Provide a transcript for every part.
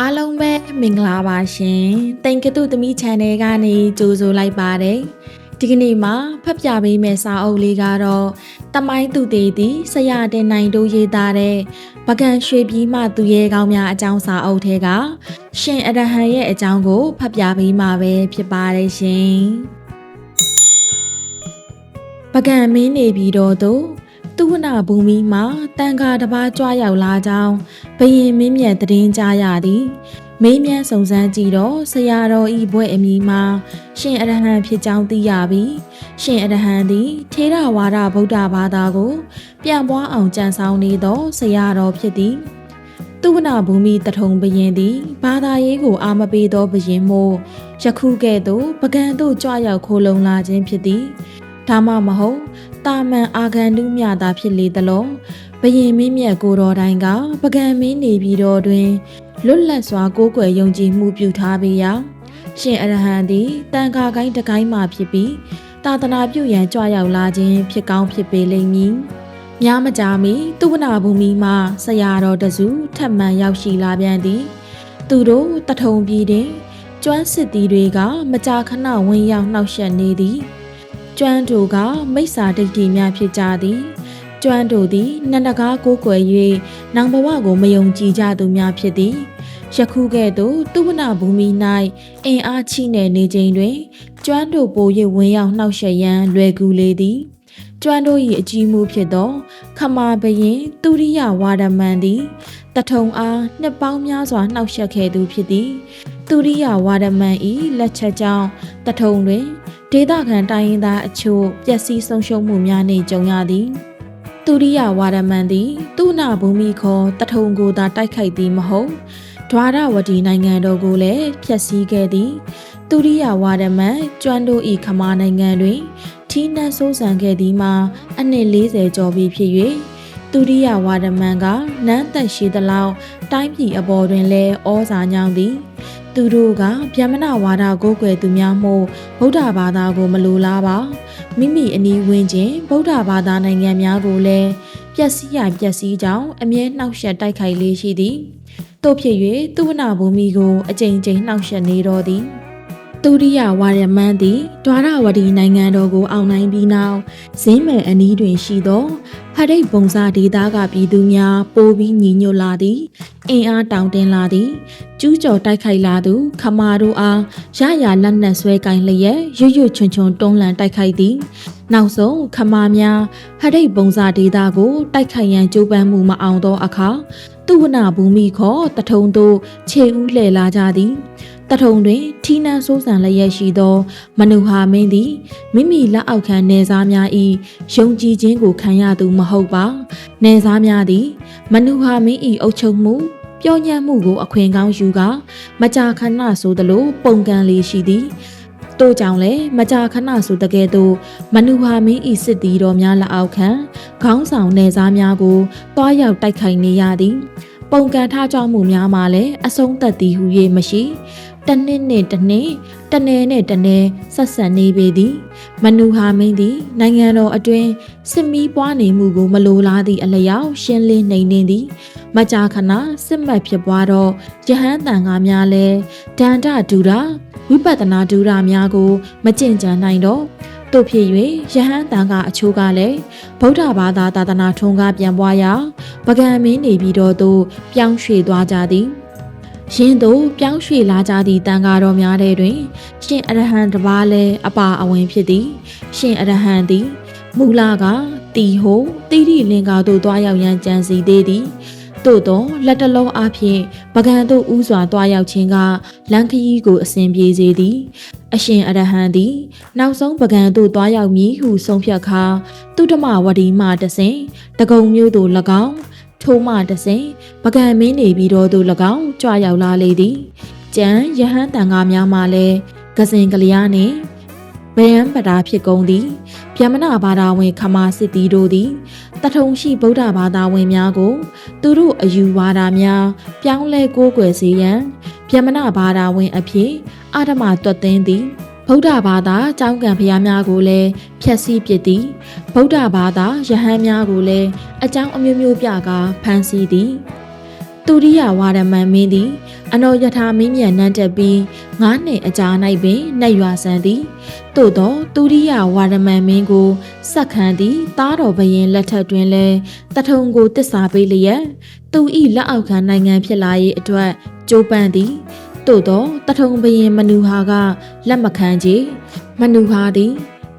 အားလုံးပဲမင်္ဂလာပါရှင်။တိန်ကတုသမီး channel ကနေကြိုဆိုလိုက်ပါတယ်။ဒီကနေ့မှာဖတ်ပြပေးမယ့်စာအုပ်လေးကတော့တမိုင်းသူသေးသည်ဆရာတင်နိုင်တို့ရေးသားတဲ့ပကံရွှေပြည်မှသူရဲကောင်းများအကြောင်းစာအုပ်ထဲကရှင်အရဟံရဲ့အကြောင်းကိုဖတ်ပြပေးမှာပဲဖြစ်ပါတယ်ရှင်။ပကံမင်းနေပြီးတော့သူ သူဝနာဘူမီမှာတန်ခါတစ်ပါးကြွားရောက်လာကြောင်းဘယင်မင်းမြတ်တည်င်းကြားရသည်မေးမြန်းစုံစမ်းကြည့်တော့ဆရာတော်ဤဘွဲ့အမီမှာရှင်အရဟံဖြစ်ကြောင်းသိရပြီးရှင်အရဟံသည်ထေရဝါဒဗုဒ္ဓဘာသာကို ပြန်ပွားအောင်ကြံဆောင်နေသောဆရာတော်ဖြစ်သည်သူဝနာဘူမီတထုံဘယင်သည်ဘာသာရေးကိုအာမပေးသောဘယင်မို့ယခုကဲ့သို့ပကံသို့ကြွရောက်ခိုးလုံလာခြင်းဖြစ်သည်ဒါမှမဟုတ် တာမန်အာဂန်တုမြတာဖြစ်လေသလောဘယင်မင်းမြတ်ကိုတော်တိုင်းကပကံမင်းနေပြီးတော့တွင်လွတ်လပ်စွာကိုးကွယ်ယုံကြည်မှုပြုထားပေရာရှင်အရဟံသည်တန်ခါကိုင်းတကိုင်းမှဖြစ်ပြီးတာသနာပြုရန်ကြွရောက်လာခြင်းဖြစ်ကောင်းဖြစ်ပေလိမ့်မည်။များမကြာမီသူဝနာဘူမီမှဆရာတော်တစုထပ်မံရောက်ရှိလာပြန်သည်။သူတို့တထုံပြည်တွင်ကျွမ်းစစ်သည်တွေက မကြာခဏဝင်ရောက်နှောက်ယှက်နေသည်။ ကျွမ်းတို့ကမိစ္ဆာဒိဋ္ဌိများဖြစ်ကြသည်။ကျွမ်းတို့သည်နန္ဒကားကိုးကွယ်၍နောင်ဘဝကိုမယုံကြည်ကြသူများဖြစ်သည်။ယခုကဲ့သို့သူဝနာဘူမီ၌အင်အားချိနေနေခြင်းတွင် ကျွမ်းတို့ပို၍ဝင်ရောက်နှောက်ယှက်ရန်လွယ်ကူလေသည်။ကျွမ်းတို့၏အကြီးမှုဖြစ်သော ခမာဘရင်သူရိယဝါဒမန်သည်တထုံအားနှစ်ပေါင်းများစွာနှောက်ယှက်ခဲ့သူဖြစ်သည်။သူရိယဝါဒမန်၏လက်ချက်ကြောင့်တထုံတွင် ဒေသခံတိုင်းရင်းသားအချို့ပျက်စီးဆုံးရှုံးမှုများနှင့်ကြုံရသည်။သူရိယဝါဒမန်သည်သူနာဘူမိခေါ်တထုံကိုသာတိုက်ခိုက်သည်မဟုတ်ဒွါရဝတီနိုင်ငံတော်ကိုလည်းဖျက်ဆီးခဲ့သည်သူရိယဝါဒမန်ကျွမ်းတို့ဤခမာနိုင်ငံတွင်ထီးနှံဆိုးဆန်ခဲ့သည်မှာအနှစ်40ကျော်ပြီဖြစ်၍သူရိယဝါဒမန်ကနန်းသက်ရှိသလောက်တိုင်းပြည်အပေါ်တွင်လည်းဩဇာညောင်းသည် သူတို့ကဗျမနဝါဒကိုးကွယ်သူများမှုဗုဒ္ဓဘာသာကိုမလိုလားပါမိမိအနီးဝန်းကျင်ဗုဒ္ဓဘာသာနိုင်ငံများကိုလည်းပျက်စီးရပျက်စီးကြောင်းအမြဲနှောက်ယှက်တိုက်ခိုက်လေးရှိသည်တို့ဖြစ်၍သူဝနာဘူမိကိုအကြိမ်ကြိမ်နှောက်ယှက်နေတော်သည်သူရိယဝါရမန်းသည်ဒွါရဝတီနိုင်ငံတော်ကိုအောင်နိုင်ပြီးနောက်ဇင်းမယ်အနီးတွင်ရှိသော ဖရိတ်ပုံစားဒေသကပြည်သူများပိုပြီးညီညွတ်လာသည်အင်အားတောင်တင်လာသည်ကျူးကျော်တိုက်ခိုက်လာသူ ခမာတို့အားရရလက်နက်ဆွဲကင်လျက်ရွရွချွန်ချွန်တွန်းလှန်တိုက်ခိုက်သည်နောက်ဆုံးခမာများဟရိတ်ပုံစားဒေသကိုတိုက်ခိုက်ရန်ကြိုးပမ်းမှုမအောင်သောအခါသူဝနာဘူမိခေါ်တထုံတို့ခြေဦးလှည့်လာကြသည် တထုံတွင်ထီးနှံဆိုးဆန်လျက်ရှိသော မနုဟာမင်းသည်မိမိလက်အောက်ခံနေစားများ၏ယုံကြည်ခြင်းကိုခံရသူမဟုတ်ပါနေစားများသည် မနုဟာမင်း၏အုပ်ချုပ်မှုပြောညံ့မှုကိုအခွင့်ကောင်းယူကာမကြာခဏဆိုသလိုပုံကန်လေးရှိသည်တို့ကြောင့်လည်းမကြာခဏဆိုတကယ်တော့မနုဟာမင်းဤစစ်တီတော်များလက်အောက်ခံခေါင်းဆောင်နေစားများကိုတွားရောက်တိုက်ခိုက်နေရသည် ပုံကန်ထားကြောင်းမှုများမှာလည်းအဆုံးသက်သည်ဟု၍မရှိ တနှစ်နဲ့တနှစ်တနယ်နဲ့တနယ်ဆက်ဆံနေပေသည် မနုဟာမင်းသည် နိုင်ငံတော်အတွင်းစစ်မီးပွားနေမှုကိုမလိုလားသည့်အလျောက်ရှင်းလင်းနေနေသည် မကြာခဏစစ်မှတ်ဖြစ်ပွားတော့ယဟန်တန်ကားများလဲဒန္တဒူရာဝိပဿနာဒူရာများကို မကြင်ကြံနိုင်တော့တို့ဖြစ်၍ယဟန်တန်ကအချိုးကလည်းဗုဒ္ဓဘာသာသာသနာထုံးကားပြန်ပွားရာပကံမင်းနေပြီးတော့သူပြောင်းရွှေ့သွားကြသည် ရင်းတို့ပြောင်းရွှေ့လာကြသည့်တန်ဃာတော်များထဲတွင် ရှင်အရဟံတပါးလည်းအပါအဝင်ဖြစ်သည် ရှင်အရဟံသည်မူလကတီဟိုတိရိလင်္ကာတို့တွားရောက်ရန်ကြံစီသေးသည်သို့သောလက်တလုံးအဖြစ်ပကံတို့ဥစွာတွားရောက်ခြင်းကလန်ခရီးကိုအစဉ်ပြေစေသည် အရှင်အရဟံသည် နောက်ဆုံးပကံတို့တွားရောက်မည်ဟုဆုံးဖြတ်ခါတုတ္တမဝတီမှတဆင်တကုံမျိုးတို့၎င်း ထိုးမှတဆင်ပကံမင်းနေပြီးတော့သူ၎င်းကြွရောက်လာလေသည်ကျန်ယဟန်တန်ကားများမှလည်းကစင်ကလျားနှင့်ဗယံပတာဖြစ်ကုန်သည်ဗျမနာဘာသာဝင်ခမာစစ်တီတို့သည်တထုံရှိဗုဒ္ဓဘာသာဝင်များကို သူတို့အယူဝါဒများပြောင်းလဲကိုးကွယ်စေရန်ဗျမနာဘာသာဝင်အဖြစ်အာဓမတွတ်သိမ်းသည် ဗုဒ္ဓဘာသာကျောင်းကံဖျားများကိုလည်းဖျက်ဆီးပစ်သည်ဗုဒ္ဓဘာသာယဟန်များကိုလည်းအကြောင်းအမျိုးမျိုးပြကာဖမ်းဆီးသည်သူရိယဝါဒမန်မင်းသည် အနောယထာမင်းမြန်နှံတက်ပြီးငါးနှစ်အကြာ၌ပင်နှက်ရွာဆန်သည်သို့သောသူရိယဝါဒမန်မင်းကိုစက်ခံသည်တားတော်ဘရင်လက်ထက်တွင်လဲတထုံကိုတစ္ဆာပေးလျက်သူ၏လက်အောက်ခံနိုင်ငံဖြစ်လာရေးအတွက်ကြိုးပမ်းသည် သို့သောတထုံဘရင်မနူဟာကလက်မခံချေမနူဟာသည်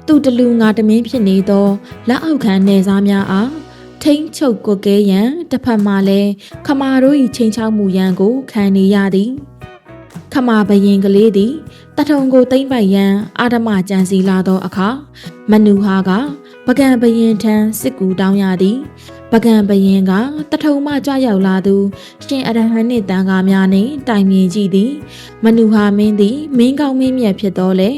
သူတလူငါတမင်းဖြစ်နေသောလက်အောက်ခံနေစားများအားထိမ့်ချုပ်ကိုကဲရန်တစ်ဖက်မှလည်းခမာတို့၏ချိန်ချောက်မှုရန်ကိုခံနေရသည်ခမာဘရင်ကလေးသည်တထုံကိုတိမ့်ပိုက်ရန်အာဓမကြံစီလာသောအခါမနူဟာကပကံဘရင်ထံစစ်ကူတောင်းရသည် ပကံဘရင်ကတထုံမှကြွရောက်လာသူရှင်အရဟံနှင့်တန်ခါများနှင့်တိုင်မြင်ကြည့်သည်မနူဟာမင်းသည်မင်းကောင်းမင်းမြတ်ဖြစ်တော်လေ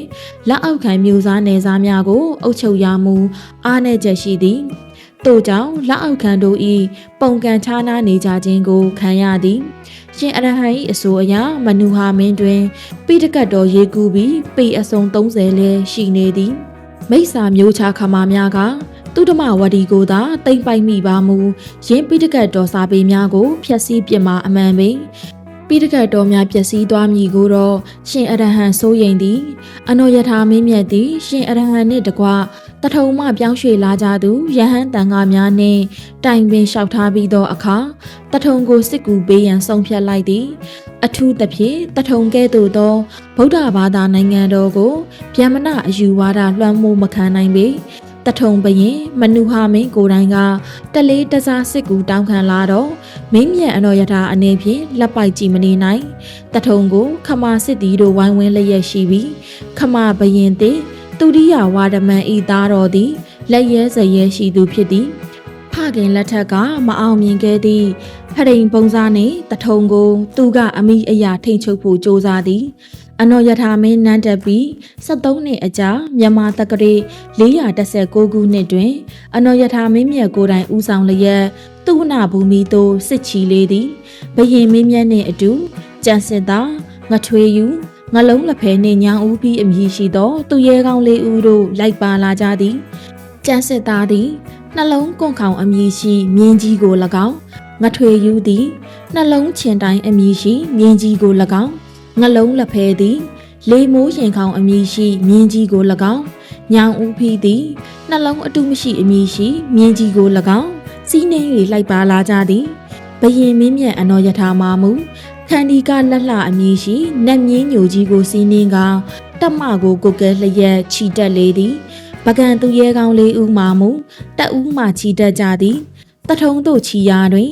လက်အောက်ခံမျိုးစားနယ်စားများကို အုပ်ချုပ်ရမူအားနည်းချက်ရှိသည်တို့ကြောင့်လက်အောက်ခံတို့၏ပုံကံခြားနားနေကြခြင်းကိုခံရသည်ရှင်အရဟံ၏အဆိုအရမနူဟာမင်းတွင်ပိဋကတ်တော်ရေကူပြီးပေအစုံ30လဲရှိနေသည်မိစ္ဆာမျိုးချခမာများက သူဓမ္မဝတီကိုသာတိမ့်ပိုက်မိပါမူယင်းပိဋကတ်တော်စာပေများကိုဖျက်ဆီးပြစ်မှာအမှန်ပင်ပိဋကတ်တော်များပျက်စီးသွားမည်ကိုတော့ရှင်အရဟံစိုးရိမ်သည်အနောယထာမင်းမြတ်သည်ရှင်အရဟံနှင့်တကွတထုံမှပြောင်းရွှေ့လာကြသူယဟန်တန်ဃာများနှင့်တိုင်ပင်လျှောက်ထားပြီးသောအခါတထုံကိုစစ်ကူပေးရန်ဆုံးဖြတ်လိုက်သည် အထူးသဖြင့်တထုံကဲ့သို့သောဗုဒ္ဓဘာသာနိုင်ငံတော်ကိုဗျမနအယူဝါဒလွှမ်းမိုးမခံနိုင်ပေ တထုံဘရင်မနုဟာမင်းကိုယ်တိုင်ကတလေးတစားစစ်ကူတောင်းခံလာတော့မင်းမြတ်အတော်ယထာအနေဖြင့်လက်ပိုက်ကြည့်မနေနိုင်တထုံကိုခမာစစ်တီတို့ဝိုင်းဝန်းလျက်ရှိပြီးခမာဘရင်သည်သူရိယဝါဒမန်ဤသားတော်သည်လက်ရဲစရဲရှိသူဖြစ်သည်ဖခင်လက်ထက်ကမအောင်မြင်ခဲ့သည့် ဖရိန်ပုံစားနှင့်တထုံကို သူကအမိအရာထိန်ချုပ်ဖို့ကြိုးစားသည်အနော်ယထာမင်းနန်းတက်ပြီး73နှစ်အကြာမြန်မာတက္ကရာ419ခုနှစ်တွင် အနော်ယထာမင်းမြတ်ကိုယ်တိုင်ဦးဆောင်လျက်သူဝနာဘူမီသို့စစ်ချီလေသည်ဘရင်မင်းမြတ်နှင့်အတူကြံစစ်သားငထွေယူငလုံးလက်ဖဲနှင့်ညောင်ဦးပြီးအမည်ရှိသောသူရဲကောင်းလေးဦးတို့လိုက်ပါလာကြသည်ကြံစစ်သားသည်နှလုံးကွန်ခေါင်အမည်ရှိမြင်းကြီးကို၎င်း ငထွေယူသည်နှလုံးချင်တိုင်းအမည်ရှိမြင်းကြီးကို၎င်းငလုံးလက်ဖဲသည် လေမိုးရင်ခေါင်အမည်ရှိမြင်းကြီးကို၎င်းညောင်ဦးဖီးသည်နှလုံးအတုမရှိအမည်ရှိမြင်းကြီးကို၎င်းစီးနှင်း၍လိုက်ပါလာကြသည်ဘယင်မင်းမြတ်အနော်ယထာမာမူခန္ဒီကလက်လှအမည်ရှိနတ်မြင်းညိုကြီးကိုစီးနှင်းကတက်မကိုကိုကဲလျက်ခြီတက်လေသည်ပကံသူရဲကောင်းလေးဦးမာမူတက်ဦးမှခြီတက်ကြသည် တထုံတို့ခြီရာတွင်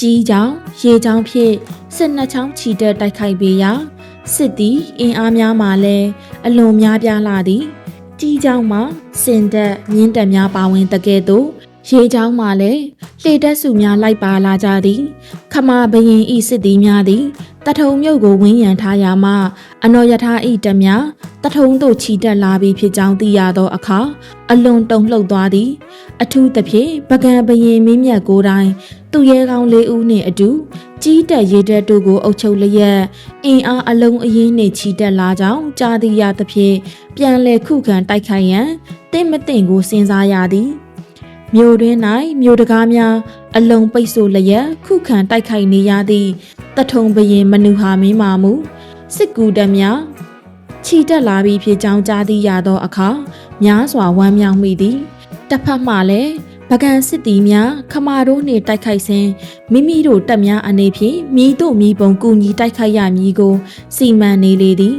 ကြီးချောင်းရေချောင်းဖြင့်စစ်နှစ်ချောင်းခြီတက်တိုက်ခိုက်ပေရာစစ်သည်အင်အားများမှလည်းအလွန်များပြားလာသည် ကြီးချောင်းမှာစင်တက်မြင်းတက်များပါဝင်တကဲ့သို့ ရေချောင်းမှာလည်းလှေတက်စုများလိုက်ပါလာကြသည် ခမာဘရင်ဤစစ်သည်များသည်တထုံမြို့ကိုဝင်းရံထားရာမှအနော်ယထာဤတက်များတထုံသို့ခြီတက်လာပြီးဖြစ်ကြောင်းသိရသောအခါအလွန်တုန်လှုပ်သွားသည် အထူးသဖြင့်ပကံဘရင်မင်းမြတ်ကိုယ်တိုင်သူရဲကောင်းလေးဦးနှင့်အတူကြီးတက်ရေတက်တို့ကိုအုပ်ချုပ်လျက်အင်အားအလုံးအရင်းနှင့်ခြီတက်လာကြောင်းကြားသိရသဖြင့်ပြန်လည်ခုခံတိုက်ခိုက်ရန်တင့်မတင်ကိုစဉ်းစားရသည် မြို့တွင်၌မြို့တကားများအလုံးပိတ်ဆို့လျက်ခုခံတိုက်ခိုက်နေရသည့်တထုံဘရင်မနုဟာမင်းမာမူစစ်ကူတပ်များခြိတက်လာပြီးဖြစ်ကြောင်းကြားသိရသောအခါများစွာဝမ်းမြောက်မိသည်တစ်ဖက်မှလည်းပကံစစ်တီများခမာတို့နှင့်တိုက်ခိုက်စဉ်မိမိတို့တပ်များအနေဖြင့်မိတို့မိပုံကူညီတိုက်ခိုက်ရမည်ကို စီမံနေလေသည်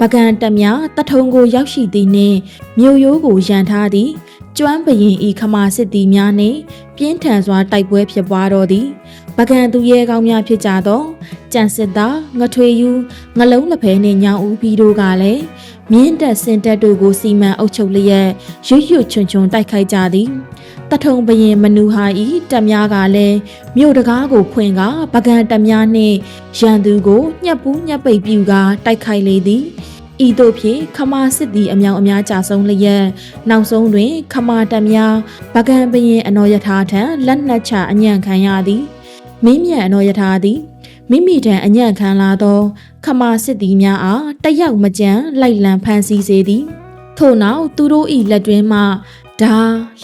ပကံတပ်များတထုံကိုရောက်ရှိသည်နှင့်မြို့ရိုးကိုရန်ထားသည် ကျွမ်းပရင်ဤခမာစစ်တီများနှင့်ပြင်းထန်စွာတိုက်ပွဲဖြစ်ပွားတော်သည်ပကံသူရဲကောင်းများဖြစ်ကြသောကြံစစ်သားငထွေယူငလုံးလက်ဖဲနှင့်ညောင်ဦးပြီးတို့ကလည်းမြင်းတက်စင်တက်တို့ကိုစီမံအုပ်ချုပ်လျက်ရွရွချွန်ချွန်တိုက်ခိုက်ကြသည်တထုံဘရင်မနူဟာဤတက်များကလည်းမြို့တကားကိုဖွင့်ကပကံတက်များနှင့်ရန်သူကိုညှက်ပူးညှက်ပိတ်ပြူကတိုက်ခိုက်လေသည် ဤသို့ဖြင့်ခမာစစ်သည်အမြောင်အများကြာဆုံးလျက်နောက်ဆုံးတွင် ခမာတက်များဗကံဘရင်အနော်ယထာထံလက်နက်ချအညံ့ခံရသည်မင်းမြန်အနော်ယထာသည်မိမိထံအညံ့ခံလာသော ခမာစစ်သည်များအားတယောက်မကြံလိုက်လံဖမ်းဆီးစေသည်ထို့နောက်သူတို့၏လက်တွင်မှဓာ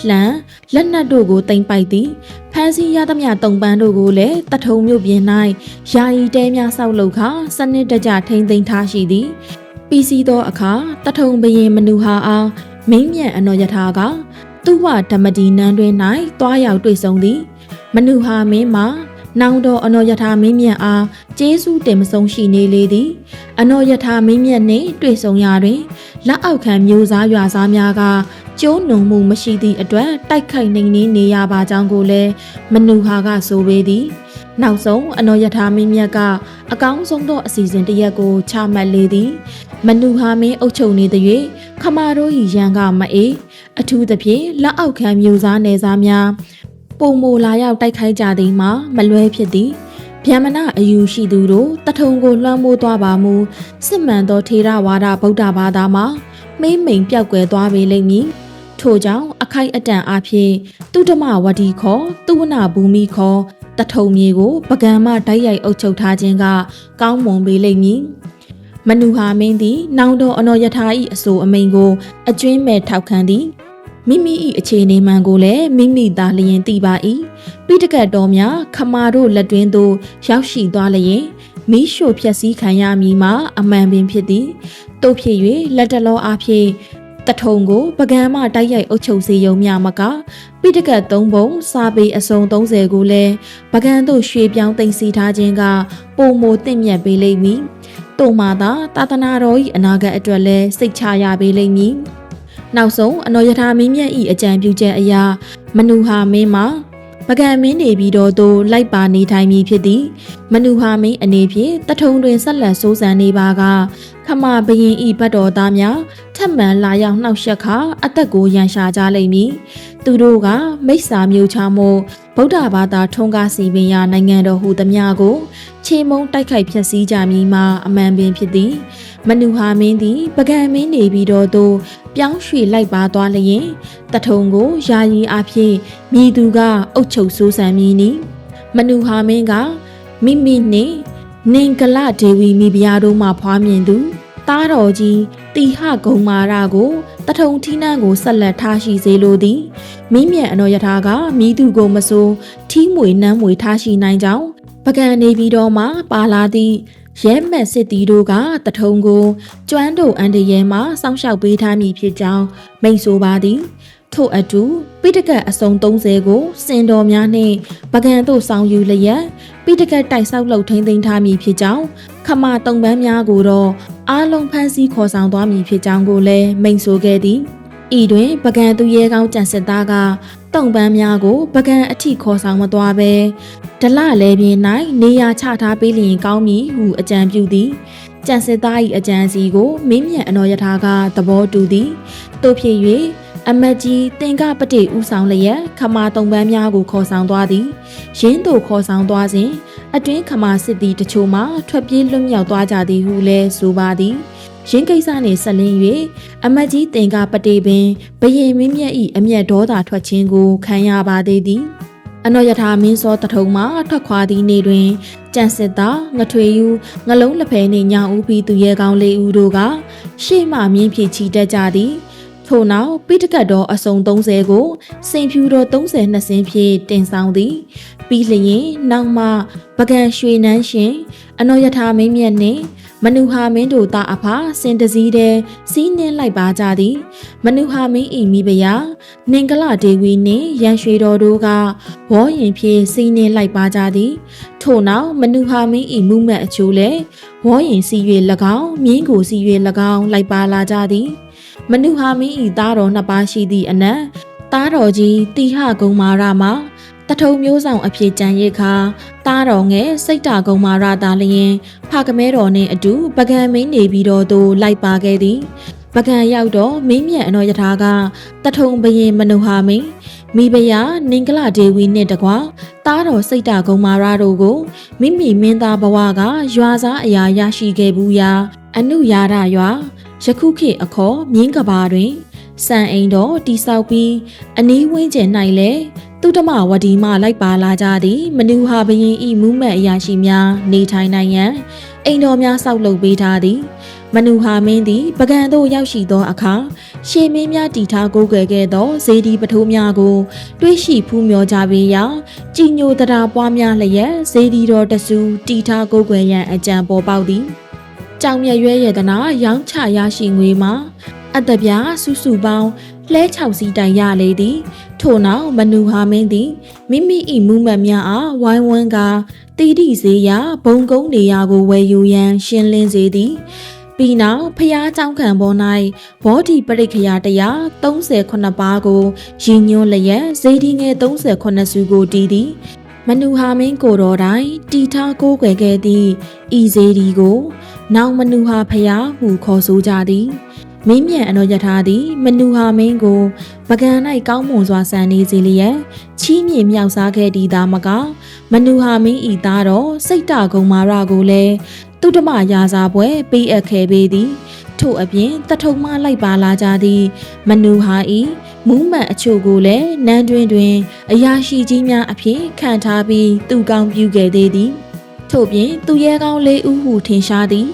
လှန်လက်နက်တို့ကိုတင်ပိုက်သည်ဖမ်းဆီးရသမျှတုံပန်းတို့ကိုလည်းတထုံမြို့ပြင်၌ယာယီတဲများဆောက်လုပ်ခါစနစ်တကျထိမ့်သိမ်းထားရှိသည် ပြီးစီးသောအခါတထုံဘရင်မနူဟာအားမင်းမြန်အနော်ယထာကသူဝဓမ္မဒီနန်းတွင်၌တွားရောက်တွေ့ဆုံသည် မနူဟာမင်းမှာ နောင်တော်အနော်ယထာမင်းမြတ်အားကျေးဇူးတင်မဆုံးရှိနေလေသည်အနော်ယထာမင်းမြတ်နှင့်တွေ့ဆုံရာတွင်လက်အောက်ခံမျိုးစားရွာစားများကကျိုးနုံမှုမရှိသည့်အတွက်တိုက်ခိုက်နှိမ်နင်းနေရပါကြောင်းကိုလည်းမနူဟာကဆိုပေသည်နောက်ဆုံးအနော်ယထာမင်းမြတ်ကအကောင်းဆုံးသောအစီအစဉ်တစ်ရက်ကိုချမှတ်လေသည်မနူဟာမင်းအုပ်ချုပ်နေသည်၍ခမာတို့ဤရန်ကမအေးအထူးသဖြင့်လက်အောက်ခံမျိုးစားနယ်စားများ ပုံမူလာရောက်တိုက်ခိုက်ကြသည်မှာမလွဲဖြစ်သည်ဗျမနအယူရှိသူတို့တထုံကိုလွှမ်းမိုးသွားပါမူစစ်မှန်သောထေရဝါဒဗုဒ္ဓဘာသာမှာမိမ့်မိန်ပြောက်ကွယ်သွားပေလိမ့်မည်ထို့ကြောင့်အခိုက်အတန့်အဖြစ်တုဒ္ဓမဝတီခေါ်သူဝနာဘူမိခေါ်တထုံမြေကိုပကံမတိုက်ရိုက်အုပ်ချုပ်ထားခြင်းကကောင်းမွန်ပေလိမ့်မည်မနူဟာမင်းသည် နောင်တော်အနော်ယထာ၏အဆိုအမိန်ကိုအကျွင်းမဲ့ထောက်ခံသည် မိမိ၏အခြေအနေမှန်ကိုလည်းမိမိသာလျင်သိပါ၏ပိဋကတ်တော်များခမာတို့လက်တွင်သို့ရောက်ရှိသွားလျင်မိရှို့ဖျက်ဆီးခံရမည်မှာအမှန်ပင်ဖြစ်သည်တို့ဖြစ်၍လက်တလောအားဖြင့်တထုံကိုပကံမတိုက်ရိုက်အုပ်ချုပ်စေရုံမျှမကပိဋကတ်၃ပုံစာပေအစုံ30ကိုလည်းပကံတို့ရွှေပြောင်းတင်စီထားခြင်းကပုံမိုတင့်မြတ်ပေးလိမ့်မည်တို့မှသာတာသနာတော်၏အနာဂတ်အတွက်လည်းစိတ်ချရပေးလိမ့်မည် နောက်ဆုံးအနော်ယထာမင်းမြတ်၏အကြံပြုချက်အရာမနူဟာမင်းမှာပကံမင်းနေပြီးတော့သို့လိုက်ပါနေထိုင်မည်ဖြစ်သည် မနူဟာမင်းအနေဖြင့်တထုံတွင်ဆက်လက်စိုးစံနေပါကခမဘရင်ဤဘတ်တော်သားများထပ်မံလာရောက်နှောက်ယှက်ခါအသက်ကိုရန်ရှာကြလိမ့်မည်သူတို့ကမိစ္ဆာမျိုးချမှုဗုဒ္ဓဘာသာထုံးကားစီပင်ရာနိုင်ငံတော်ဟူသမျှကို ခြေမုံတိုက်ခိုက်ဖျက်ဆီးကြမည်မှာအမှန်ပင်ဖြစ်သည် မနူဟာမင်းသည် ပကံမင်းနေပြီးတော့သို့ပြောင်းရွှေ့လိုက်ပါသွားလျင်တထုံကိုယာယီအဖြစ်မိသူကအုတ်ချုပ်ဆိုးဆန်မည်နီမနူဟာမင်းကမိမိနှင့်နင်ကလဒေဝီမိဖုရားတို့မှဖွားမြင်သူသားတော်ကြီးတီဟဂုံမာရကိုတထုံထီးနှန်းကိုဆက်လက်ထားရှိစေလိုသည်မိမြတ်အနော်ယထာကမိသူကိုမစိုးထီးမွေနမ်းမွေထားရှိနိုင်ကြောင်းပကံနေပြီးတော့မှပါလာသည့် ရဲမက်စစ်တီတို့ကတထုံကိုကျွမ်းတို့အန်တရဲမှစောင့်ရှောက်ပေးထားမည်ဖြစ်ကြောင်းမိန့်ဆိုပါသည်ထို့အတူပိဋကတ်အစုံ30ကိုစင်တော်များနှင့်ပကံတို့ဆောင်ယူလျက်ပိဋကတ်တိုက်ဆောက်လုပ်ထိန်းသိမ်းထားမည်ဖြစ်ကြောင်းခမတုံပန်းများကိုတော့အားလုံးဖမ်းဆီးခေါ်ဆောင်သွားမည်ဖြစ်ကြောင်းကိုလည်းမိန့်ဆိုခဲ့သည်ဤတွင်ပကံသူရဲကောင်းကြံစစ်သားက တုံပန်းများကိုပကံအထိခေါ်ဆောင်မသွားဘဲဒလလဲပြင်း၌နေရာချထားပေးလျင်ကောင်းမည်ဟုအကြံပြုသည်ကြံစစ်သား၏အကြံစီကိုမင်းမြတ်အနော်ယထာကသဘောတူသည်တို့ဖြစ်၍အမတ်ကြီးတင်ကပတိဦးဆောင်လျက်ခမာတုံပန်းများကိုခေါ်ဆောင်သွားသည်ရင်းတို့ခေါ်ဆောင်သွားစဉ်အတွင်းခမာစစ်သည်တချို့မှထွက်ပြေးလွတ်မြောက်သွားကြသည်ဟုလည်းဆိုပါသည် ရင်းကိစ္စနှင့်ဆက်လင်း၍အမတ်ကြီးတင်ကပတိပင်ဘရင်မင်းမြတ်၏အမျက်ဒေါသထွက်ခြင်းကိုခံရပါသေးသည်အနော်ယထာမင်းစောတထုံမှထွက်ခွာသည့်နေ့တွင်ကြံစစ်သားငထွေယူငလုံးလက်ဖဲနှင့်ညောင်ဦးပြီးသူရဲကောင်းလေးဦးတို့ကရှေ့မှမြင်းဖြည့်ချီတက်ကြသည်ထို့နောက်ပိဋကတ်တော်အစုံ30ကိုစိန်ဖြူတော်30နှစ်စင်းဖြင့်တင်ဆောင်သည် ပြီးလျင်နောက်မှပကံရွှေနန်းရှင်အနော်ယထာမင်းမြတ်နှင့် မနုဟာမင်းတို့သားအဖစင်တစည်းတဲ့စီးနှင်းလိုက်ပါကြသည် မနုဟာမင်းဤမိဖုရားနင်္ဂလဒေဝီနှင့်ရန်ရွှေတော်တို့ကဝေါ်ရင်ဖြင့်စီးနှင်းလိုက်ပါကြသည် ထို့နောက်မနုဟာမင်းဤမှုမဲ့အချို့လည်းဝေါ်ရင်စီ၍၎င်းမြင်းကိုစီ၍၎င်းလိုက်ပါလာကြသည် မနုဟာမင်းဤသားတော်နှစ်ပါးရှိသည့်အနက်သားတော်ကြီးတိဟဂုံမာရမှာ တထုံမျိုးဆောင်အဖြစ်ကြံရိတ်ခါတားတော်ငယ်စိတ်တာကုံမာရတာလျင်ဖကမဲတော်နှင့်အတူပကံမင်းနေပြီးတော့သူလိုက်ပါခဲ့သည်ပကံရောက်တော့မင်းမြတ်အနော်ယထာကတထုံဘရင်မနုဟာမင်းမိဖုရားနင်္ဂလဒေဝီနှင့်တကွာတားတော်စိတ်တာကုံမာရတို့ကိုမိမိမင်းသားဘဝကရွာစားအရာရရှိခဲ့ဘူးရာအနုယာရရွာယခုခေတ်အခေါ်မြင်းကဘာတွင်စံအိမ်တော်တိဆောက်ပြီးအနီးဝင်းကျင်၌လည်း သူတမဝဒီမှလိုက်ပါလာကြသည်မနူဟာဘရင်ဤမူးမဲ့အရာရှိများနေထိုင်နိုင်ရန်အိမ်တော်များဆောက်လုပ်ပေးထားသည် မနူဟာမင်းသည်ပကံသို့ရောက်ရှိသောအခါရှေမင်းများတီထားကိုးကွယ်ခဲ့သောဇေဒီပထိုးများကို တွေးရှိဖူးမြော်ကြပေရာကြည်ညိုတရာပွားများလျက်ဇေဒီတော်တဆူတီထားကိုးကွယ်ရန်အကြံပေါ်ပေါက်သည်ကြောင်မြရွဲရတနာရောင်းချရရှိငွေမှာအတပြားစုစုပေါင်း လှဲ6စီးတိုင်ရလေသည် ထို့နောက်မနူဟာမင်းသည်မိမိ၏မူးမတ်များအားဝိုင်းဝန်းကာတီတိစေရာဘုံကုန်းနေရာကိုဝယ်ယူရန်ရှင်းလင်းစေသည်ပြီးနောက်ဖျားเจ้าခံပေါ်၌ဘောဓိပရိက္ခယာတရား38ပါးကိုရည်ညွှန်းလျက်ဇေဒီငယ်38စုကိုတည်သည် မနူဟာမင်းကိုတော်တိုင်တီထားကိုးကွယ်ခဲ့သည့်ဤဇေဒီကို နောင်မနူဟာဖျားဟုခေါ်ဆိုကြသည် မင်းမြန်အနောယထာသည် မနူဟာမင်းကိုပကံ၌ကောင်းမွန်စွာဆန်နေစေလျက်ချီးမြှင့်မြောက်စားခဲ့သည်သာမက မနူဟာမင်းဤသားတော်စိတ်တကုံမာရကိုလည်းသူတမရာစာပွဲပေးအပ်ခဲ့ပေသည် ထို့အပြင်တထုံမလိုက်ပါလာကြသည် မနူဟာဤမူးမှန်အချို့ကိုလည်းနန်းတွင်တွင် အရာရှိကြီးများအဖြစ်ခံထားပြီးသူကောင်းပြုခဲ့သေးသည် ထို့ပြင်သူရဲကောင်းလေးဦးဟုထင်ရှားသည်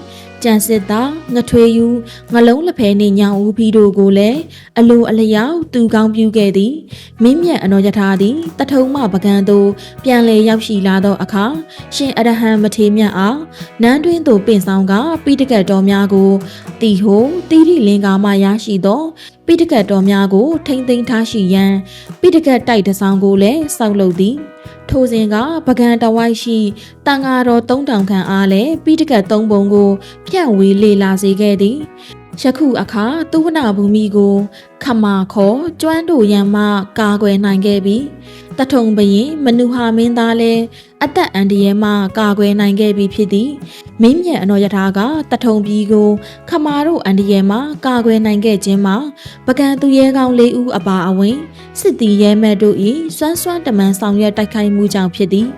ကြံစစ်သားငထွေယူငလုံးလက်ဖဲနှင့်ညောင်ဦးဖီတို့ကိုလည်းအလိုအလျောက်သူကောင်းပြုခဲ့သည်မင်းမြတ်အနောယထာသည်တထုံမပကံသို့ပြန်လည်ရောက်ရှိလာသောအခါရှင်အရဟံမထေမြတ်အားနန်းတွင်သို့ပင့်ဆောင်ကပိဋကတ်တော်များကိုတီဟိုတိရိလင်္ကာမှရရှိသောပိဋကတ်တော်များကိုထိမ့်သိမ်းထားရှိရန်ပိဋကတ်တိုက်တဆောင်ကိုလည်းစောက်လုပ်သည် ထိုစဉ်ကပကံတဝိုက်ရှိတန်ဃာတော်3000ခန့်အားလည်းပိဋကတ်3ပုံကို ဖြန့်ဝေလေလာစေခဲ့သည်ယခုအခါသုဝနာဘူမိကို ခမာခေါ်ကျွမ်းတို့ရန်မှကာကွယ်နိုင်ခဲ့ပြီတထုံဘရင်မနုဟာမင်းသားလည်း အသက်အန္တရာယ်မှကာကွယ်နိုင်ခဲ့ပြီဖြစ်သည်မင်းမြတ်အနော်ယထာကတထုံပြည်ကို ခမာတို့အန္တရာယ်မှကာကွယ်နိုင်ခဲ့ခြင်းမှာပကံသူရဲကောင်း၄ဦးအပါအဝင်စစ်တီရဲမက်တို့၏စွမ်းစွမ်းတမန်ဆောင်ရွက်တိုက်ခိုက်မှုကြောင့်ဖြစ်သည်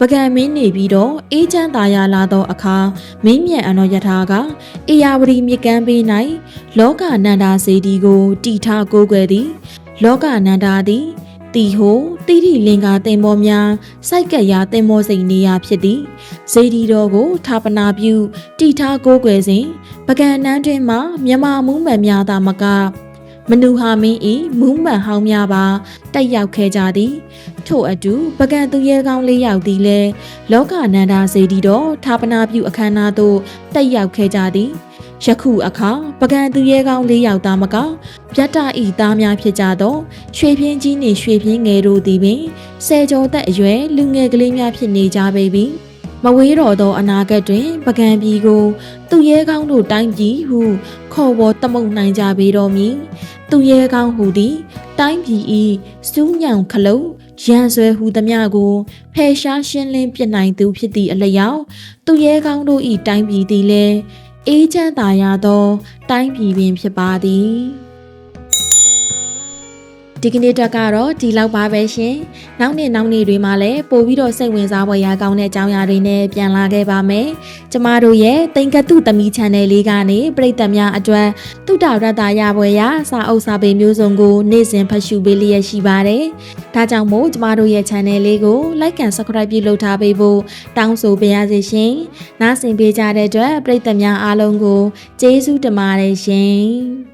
ပကံမင်းနေပြီးတော့အေးချမ်းသာယာလာသောအခါမင်းမြတ်အနော်ယထာကအေယာဝတီမြကမ်းပေး၌လောကနန္ဒာစေတီကိုတီထားကိုးကွယ်သည် လောကနန္ဒာသည် တီဟိုတိတိလင်္ကာတင်မောများစိုက်ကက်ရာတင်မောစိန်နေရာဖြစ်သည်ဇေဒီတော်ကိုဌာပနာပြုတီထားကိုးကွယ်စဉ်ပကံနန်းတွင်မှမြမမူးမှန်များသာမကမနူဟာမင်းဤမူးမှန်ဟောင်းများပါတက်ရောက်ခဲ့ကြသည်ထို့အတူပကံသူရဲကောင်းလေးယောက်သည်လည်းလောကနန္ဒာဇေဒီတော်ဌာပနာပြုအခမ်းအနားသို့တက်ရောက်ခဲ့ကြသည် ယခုအခါပကံသူရဲကောင်းလေးယောက်သားမကပြတ်တာဤသားများဖြစ်ကြသောရွှေပြင်းကြီးနှင့်ရွှေပြင်းငယ်တို့သည်ပင်ဆယ်ကျော်သက်အရွယ်လူငယ်ကလေးများဖြစ်နေကြပေပြီမဝေးတော်သောအနာဂတ်တွင် ပကံပြည်ကိုသူရဲကောင်းတို့တိုင်းပြည်ဟု ခေါ်ပေါ်တမုတ်နိုင်ကြပေတော်မူသူရဲကောင်းဟူသည်တိုင်းပြည်ဤစူးညောင်ခလုံးရန်ဆွဲဟူသမျှကိုဖယ်ရှားရှင်းလင်းပြနိုင်သူဖြစ်သည့်အလျောက်သူရဲကောင်းတို့ဤတိုင်းပြည်သည်လည်း အေးချမ်းသာရသော တိုင်းပြည်ပင်ဖြစ်ပါသည် ဒီကနေ့တက်ကတော့ဒီလောက်ပါပဲရှင်။နောက်နေ့နောက်နေ့တွေမှာလည်းပို့ပြီးတော့စိတ်ဝင်စားဖွယ်ရာကောင်းတဲ့အကြောင်းအရာတွေနဲ့ပြန်လာခဲ့ပါမယ်။ကျမတို့ရဲ့တိန်ကတုသမီ channel လေးကနေပရိသတ်များအတွက်တုတရတ္တရဖွယ်ရာစာအုပ်စာပေမျိုးစုံကိုနေ့စဉ်ဖတ်ရှုပေးလျက်ရှိပါတယ်။ဒါကြောင့်မို့ကျမတို့ရဲ့ channel လေးကို like and subscribe ပြုလုပ်ထားပေးဖို့တောင်းဆိုပါရစေရှင်။နားဆင်ပေးကြတဲ့အတွက်ပရိသတ်များအားလုံးကိုကျေးဇူးတင်ပါတယ်ရှင်။